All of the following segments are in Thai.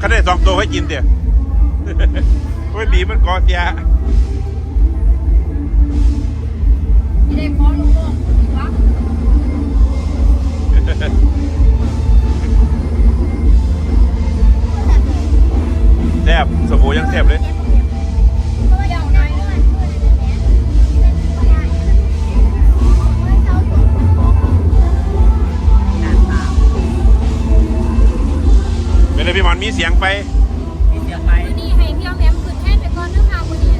ขาได้สองตัวให้กินเดี๋ยวโอ้ยบีมันกอดยาที่ได้ขอลงโลกดีวะแซ่บสบู่ยังแซ่บเลย ไม่ได้พี่หมอนมีเสียงไป มีเสียงไปมื้อนี้ให้พี่เอาแหมขึ้นแท่นไปก่อนเด้อค่ะมื้อนี้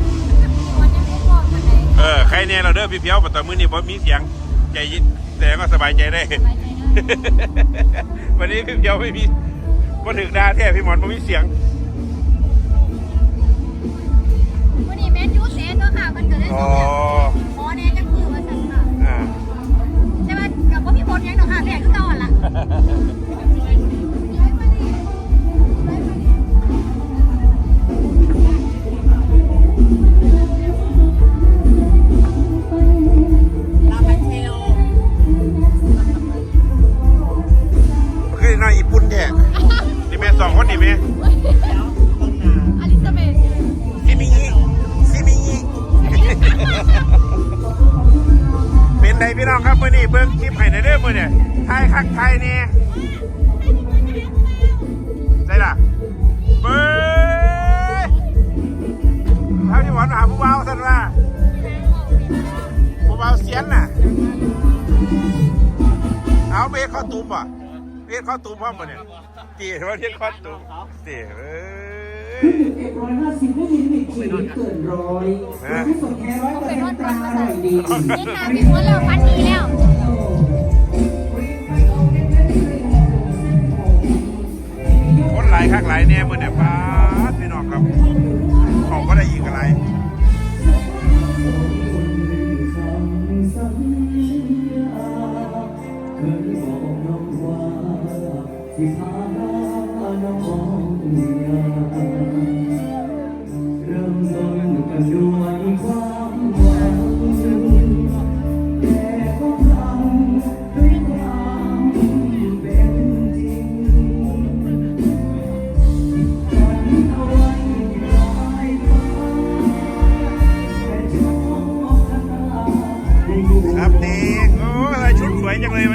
วันยังบ่พอปานใดเออใครเนี่ยเราเด้อพี่เพียวแต่มื้อนี้บ่มีเสียงใจเย็นแต่ก็สบายใจได้ สบายใจเด้อ วันนี้พี่เพียวไม่มีบ่ถึงดาแท้พี่หมอนบ่มีเสียงมื้อนี้แม่นยูเซนเด้อค่ะมันก็ได้อ๋สอองอย่างขอแน่จั ได้น้อยญี่ปุ่นแท้นี่แม่สองคนนี่แม่อลิซาเบธซิมิงิซิมิงิเป็นไดพี่น้องครับมื่อนี้เบิ่งคลิปให้ในเด้อมื่อเนี่ยทยคักไทยเนี่ย เฮ็ดข้าตุ้มพร้อมป่ะเนี่ยตีว่าเฮ็ดข้าตุ้มตีเอ้ยเอ็ดร้อยห้าสิบไม่มีลิมิตขีดเกินร้อยที่สุดแค่ร้อยเปอร์เซ็นต์ปลาอร่อยดีนี่ค่ะพี่หัวแล้วฟันดีแล้วคนหลายคักหลายแน่เมื้อเนี่ยป้าพี่น้องครับของก็ได้อีกอะไร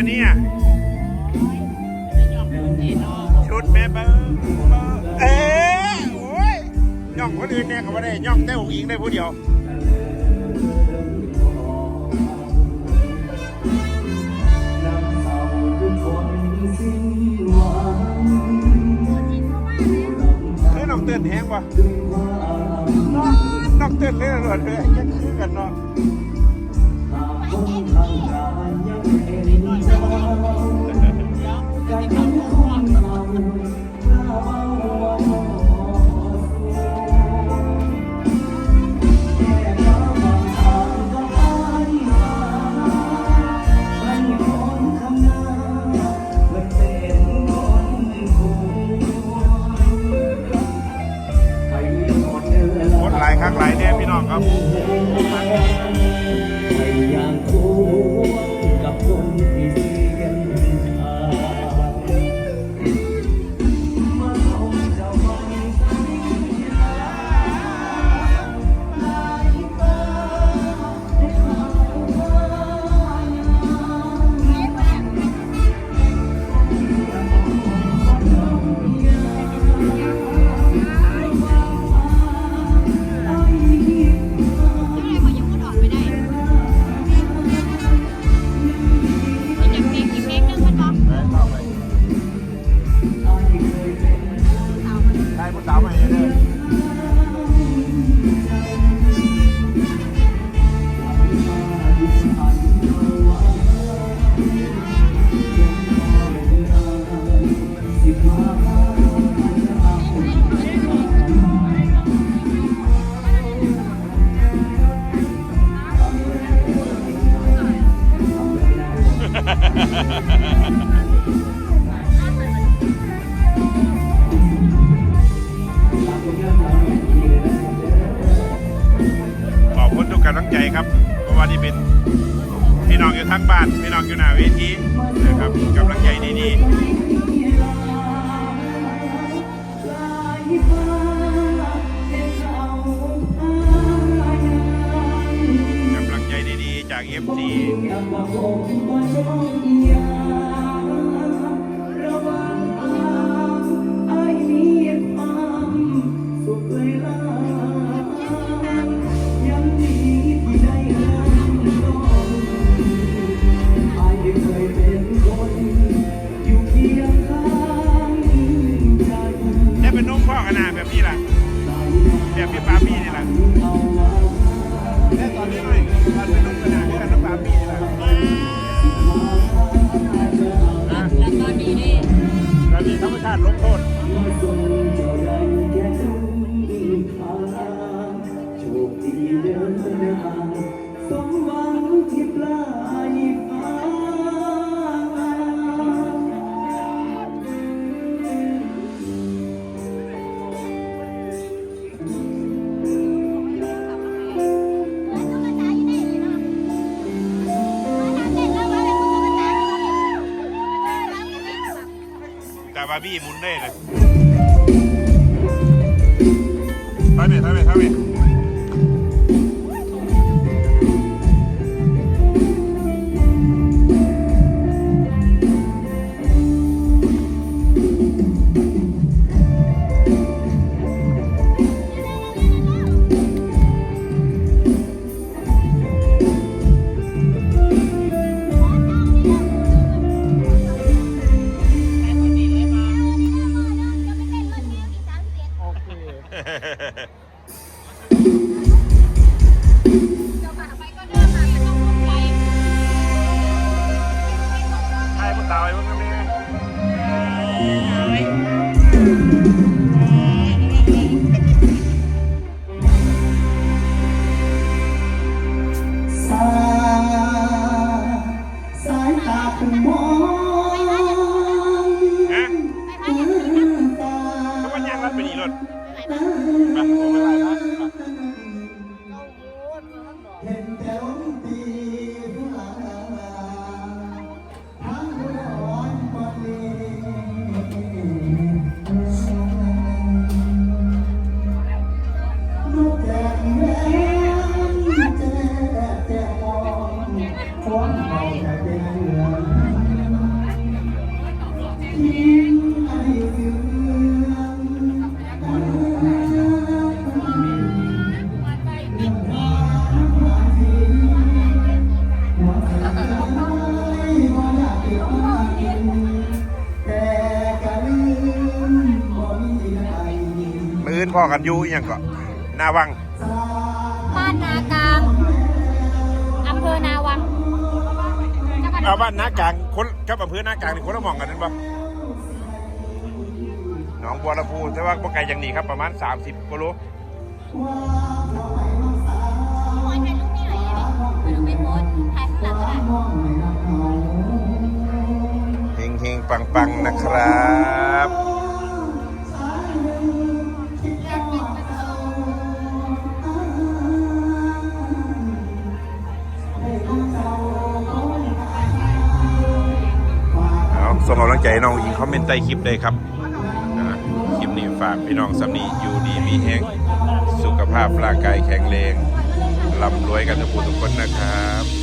วันนี้อะชุดแม่เบิ้งเอ๊ะโอ้ยย่องคนอื่นเนี่ยเขาไม่ได้ย่องแต่องอิงได้ผู้เดียวเศร้าทุกคนสิ้นหวังคืองเตือนแห้งปะน้องเตือนเรื่องอะไรเลยยังคือกันเนาะ คนเมาเล่าแค่างทางก็หายมาให้คนข้างหน้ามันเป็นคนควรให้เนคนหลายครั้งหลายแน่พี่น้องครับไม่อยากคู่กับ ทักบ้านไม่นองอยู่หน้าเวทีนะครับกำลังใจดีๆกำลังใจดีๆจาก FC บี้มุนเน่เลยทำไมทำไมทำไม ส มบ่มีใครมืออื่นพ่อกันอยู่อหยังก็หนาวัง บ้านนากลางอำเภอนาวังจังหวัด เอาบ้านนากลางคนกับอำเภอนากลางนี่คนละหมองกันนั่นปะหน องบัวลำพูแต่ว่าบ่ไกลจากนี้ครับประมาณ 30กิโลมวยถ่ายรูปนี่หน่อยดิไม่ต้องไปโพสถ่ายข้างหลังก็ได้เฮงเฮงปังปังนะครับเอาส่งกำลังใจให้น้องอิงคอมเมนต์ใต้คลิปเลยครับ ฝากพี่น้องสำนีอยู่ดีมีแห้งสุขภาพร่างกายแข็งแรงร่ำรวยกันทุกผู้ทุกคนนะครับ